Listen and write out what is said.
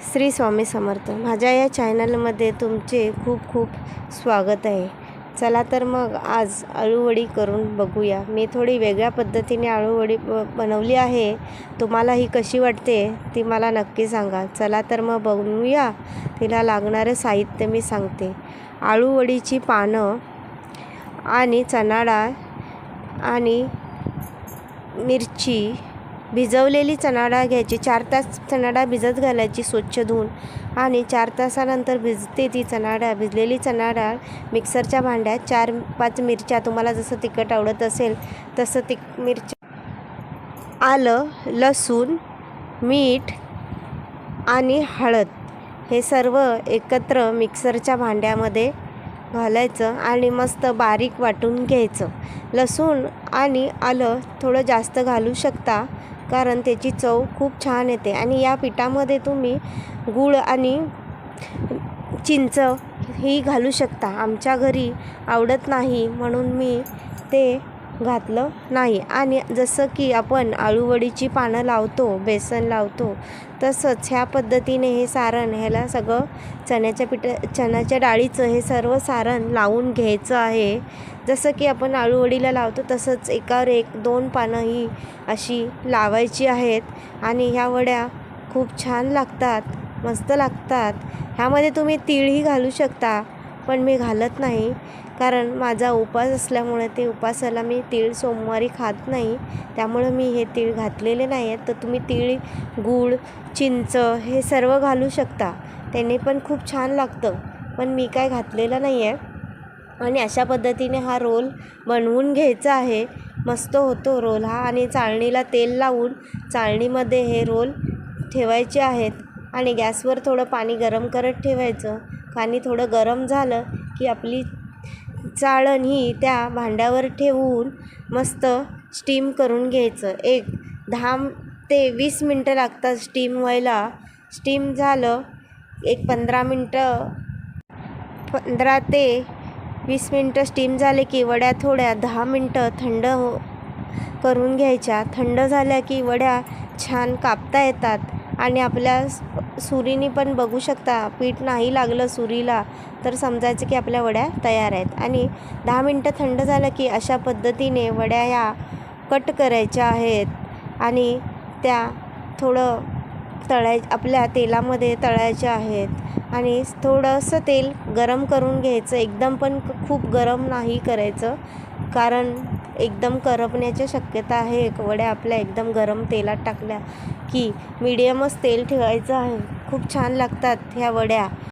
श्री स्वामी समर्थ. माझ्या या चॅनलमध्ये तुमचे खूप खूप स्वागत आहे. चला तर मग आज अळूवडी करून बघूया. मी थोडी वेगळ्या पद्धतीने अळूवडी ब बनवली आहे. तुम्हाला ही कशी वाटते ती मला नक्की सांगा. चला तर मग बनवूया तिला लागणारे साहित्य मी सांगते. अळूवडीची पानं आणि चणाडाळ आणि मिरची भिजवलेली चणा डाळ घ्यायची. चार तास चणा डाळ भिजत घालायची स्वच्छ धुवून. आणि चार तासानंतर भिजते ती चणाडाळ भिजलेली चणा डाळ मिक्सरच्या भांड्यात चार पाच मिरच्या तुम्हाला जसं तिखट आवडत असेल तसं तिक मिरच्या आलं लसूण मीठ आणि हळद हे सर्व एकत्र मिक्सरच्या भांड्यामध्ये घालायचं आणि मस्त बारीक वाटून घ्यायचं. लसूण आणि आलं थोडं जास्त घालू शकता. कारण त्याची चव खूप छान येते. आणि या पिठामध्ये तुम्ही गूळ आणि चिंच ही घालू शकता. आमच्या घरी आवडत नाही म्हणून मी ते घातलं नाही. आणि जसं की आपण आळूवडीची पानं लावतो बेसन लावतो तसंच ह्या पद्धतीने हे सारण ह्याला सगळं चण्याच्या पिठा चण्याच्या डाळीचं हे सर्व सारण लावून घ्यायचं आहे. जसं की आपण आळूवडीला लावतो तसंच एकावर एक दोन पानं ही अशी लावायची आहेत. आणि ह्या वड्या खूप छान लागतात मस्त लागतात. ह्यामध्ये तुम्ही तीळही घालू शकता पण मी घालत नाही. कारण माझा उपास असल्यामुळे ते उपासाला मी तीळ सोमवारी खात नाही. त्यामुळं मी हे तीळ घातलेले नाही आहेत तर तुम्ही तीळ गूळ चिंच हे सर्व घालू शकता. त्याने पण खूप छान लागतं. पण मी काय घातलेलं नाही आहे आणि अशा पद्धतीने हा रोल बनवून घ्यायचा आहे. मस्त होतो रोल हा. आणि चाळणीला तेल लावून चाळणीमध्ये हे रोल ठेवायचे आहेत. आणि गॅसवर थोडं पाणी गरम करत ठेवायचं. पाणी थोडं गरम झालं की आपली चाळण ही त्या भांड्यावर ठेवून मस्त स्टीम करून घ्यायचं. एक दहा ते वीस मिनटं लागतात स्टीम व्हायला. स्टीम झालं एक पंधरा मिनटं पंधरा ते वीस मिनटं स्टीम झाले की वड्या थोड्या दहा मिनटं थंड हो करून घ्यायच्या. थंड झाल्या की वड्या छान कापता येतात. आणि आपल्या सुरीने पण बघू शकता पीठ नाही लागलं सुरीला तर समजायचं की आपल्या वड्या तयार आहेत. आणि दहा मिनटं थंड झालं की अशा पद्धतीने वड्या या कट करायच्या आहेत आणि त्या थोडं तळाय आपल्या तेलामध्ये तळायच्या आहेत. आणि थोडंसं तेल गरम करून घ्यायचं. एकदम पण खूप गरम नाही करायचं कारण एकदम करपण्याची शक्यता आहे. वड्या आपल्या एकदम गरम तेलात टाकल्या की मीडियमच तेल ठेवायचं आहे. खूप छान लागतात ह्या वड्या.